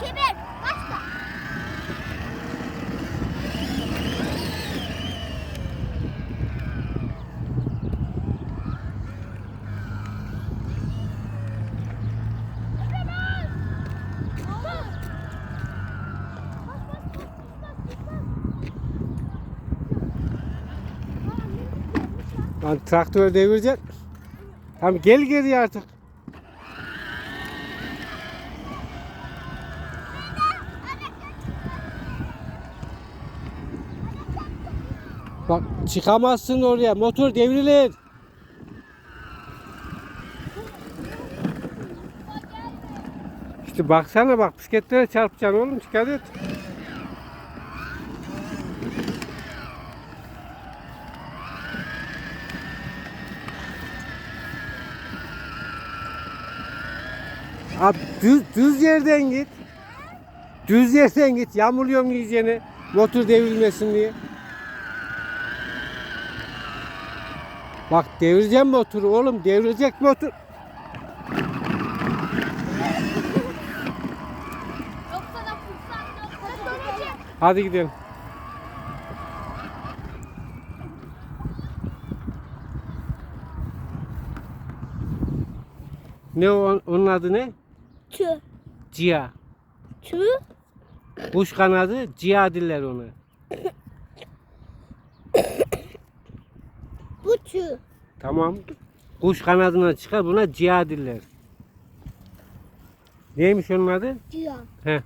Kemir başla. Lan traktör devirecek. Tam gel geri artık. Bak çıkamazsın oraya. Motor devrilir. İşte baksana bak bisikletlere çarpacaksın oğlum dikkat et. Abi düz, düz yerden git. Düz yerden git. Yağmurluyorum yiyeceğini. Motor devrilmesin diye. Bak devireceğim motoru oğlum. Devrilecek motor. Hadi gidelim. Ne o, onun adı ne? Tü. Cia. Tü. Kuş kanadı cia diller onu. Bu. Tamam. Kuş kanadına çıkar buna cia diller. Neymiş onun adı? Diyor. He.